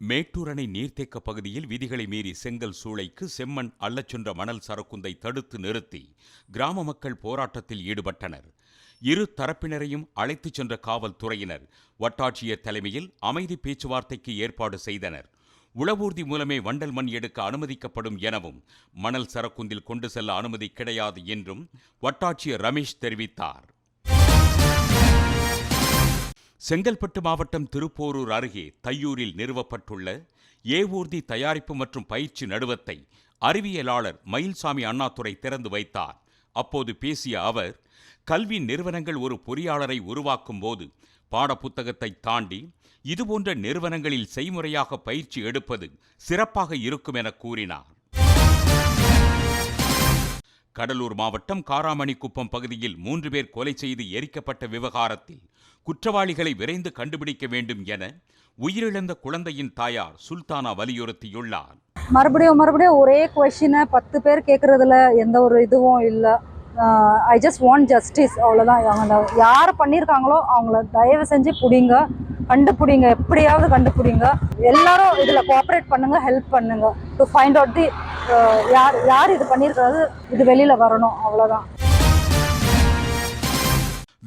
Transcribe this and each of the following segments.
மேட்டூர் அணை நீர்த்தேக்க பகுதியில் விதிகளை மீறி செங்கல் சூளைக்கு செம்மண் அள்ளச் சென்ற மணல் சரக்குந்தை தடுத்து நிறுத்தி கிராம மக்கள் போராட்டத்தில் ஈடுபட்டனர். இரு தரப்பினரையும் அழைத்துச் சென்ற காவல்துறையினர் வட்டாட்சியர் தலைமையில் அமைதி பேச்சுவார்த்தைக்கு ஏற்பாடு செய்தனர். உளவூர்தி மூலமே வண்டல் மண் எடுக்க அனுமதிக்கப்படும் எனவும் மணல் சரக்குந்தில் கொண்டு செல்ல அனுமதி கிடையாது என்றும் வட்டாட்சியர் ரமேஷ் தெரிவித்தார். செங்கல்பட்டு மாவட்டம் திருப்போரூர் அருகே தையூரில் நிறுவப்பட்டுள்ள ஏவூர்தி தயாரிப்பு மற்றும் பயிற்சி நடுவத்தை அறிவியலாளர் மயில்சாமி அண்ணாதுரை திறந்து வைத்தார். அப்போது பேசிய அவர் கல்வி நிறுவனங்கள் ஒரு பொறியாளரை உருவாக்கும் போது பாடப்புத்தகத்தை தாண்டி இதுபோன்ற நிறுவனங்களில் செய்முறையாக பயிற்சி எடுப்பது சிறப்பாக இருக்கும் என கூறினார். கடலூர் மாவட்டம் காராமணிக்குப்பம் பகுதியில் மூன்று பேர் கொலை செய்து எரிக்கப்பட்ட விவகாரத்தில் குற்றவாளிகளை விரைந்து கண்டுபிடிக்க வேண்டும் என உயிரிழந்த குழந்தையின் தாயார் சுல்தானா வலியுறுத்தியுள்ளார். மறுபடியும் மறுபடியும் ஒரே கொஷினை பத்து பேர் கேட்குறதுல எந்த ஒரு இதுவும் இல்லை. ஐ ஜஸ்ட் வாண்ட் ஜஸ்டிஸ் அவ்வளோதான் அவங்க யார் பண்ணியிருக்காங்களோ அவங்கள தயவு செஞ்சு பிடிங்க. கண்டுபிடிங்க எப்படியாவது கண்டுபிடிங்க. எல்லாரும் இதில் கோஆப்ரேட் பண்ணுங்க ஹெல்ப் பண்ணுங்க. டு ஃபைண்ட் அவுட் தி யார் யார் இது பண்ணியிருக்கிறது இது வெளியில் வரணும் அவ்வளோதான்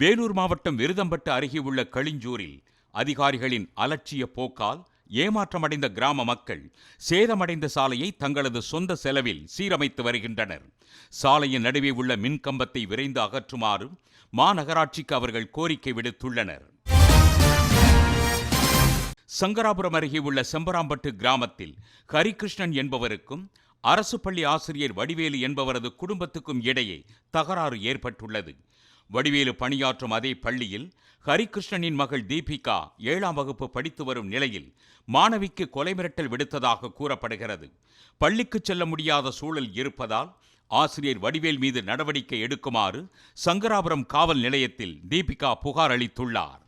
வேலூர் மாவட்டம் விருதம்பட்டு அருகே உள்ள களிஞ்சூரில் அதிகாரிகளின் அலட்சிய போக்கால் ஏமாற்றமடைந்த கிராம மக்கள் சேதமடைந்த சாலையை தங்களது சொந்த செலவில் சீரமைத்து வருகின்றனர். சாலையின் நடுவே உள்ள மின்கம்பத்தை விரைந்து அகற்றுமாறு மாநகராட்சிக்கு அவர்கள் கோரிக்கை விடுத்துள்ளனர். சங்கராபுரம் அருகே உள்ள செம்பராம்பட்டு கிராமத்தில் ஹரிகிருஷ்ணன் என்பவருக்கும் அரசு பள்ளி ஆசிரியர் வடிவேலு என்பவரது குடும்பத்துக்கும் இடையே தகராறு ஏற்பட்டுள்ளது. வடிவேலு பணியாற்றும் அதே பள்ளியில் ஹரிகிருஷ்ணனின் மகள் தீபிகா ஏழாம் வகுப்பு படித்து வரும் நிலையில் மாணவிக்கு கொலை மிரட்டல் விடுத்ததாக கூறப்படுகிறது. பள்ளிக்கு செல்ல முடியாத சூழல் இருப்பதால் ஆசிரியர் வடிவேல் மீது நடவடிக்கை எடுக்குமாறு சங்கராபுரம் காவல் நிலையத்தில் தீபிகா புகார் அளித்துள்ளார்.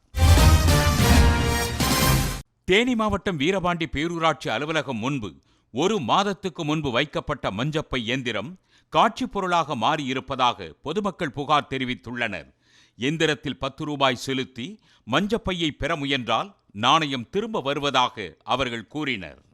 தேனி மாவட்டம் வீரபாண்டி பேரூராட்சி அலுவலகம் முன்பு ஒரு மாதத்துக்கு முன்பு வைக்கப்பட்ட மஞ்சப்பை இயந்திரம் காட்சிப் பொருளாக மாறியிருப்பதாக பொதுமக்கள் புகார் தெரிவித்துள்ளனர். எந்திரத்தில் பத்து ரூபாய் செலுத்தி மஞ்சப்பையை பெற முயன்றால் நாணயம் திரும்ப வருவதாக அவர்கள் கூறினர்.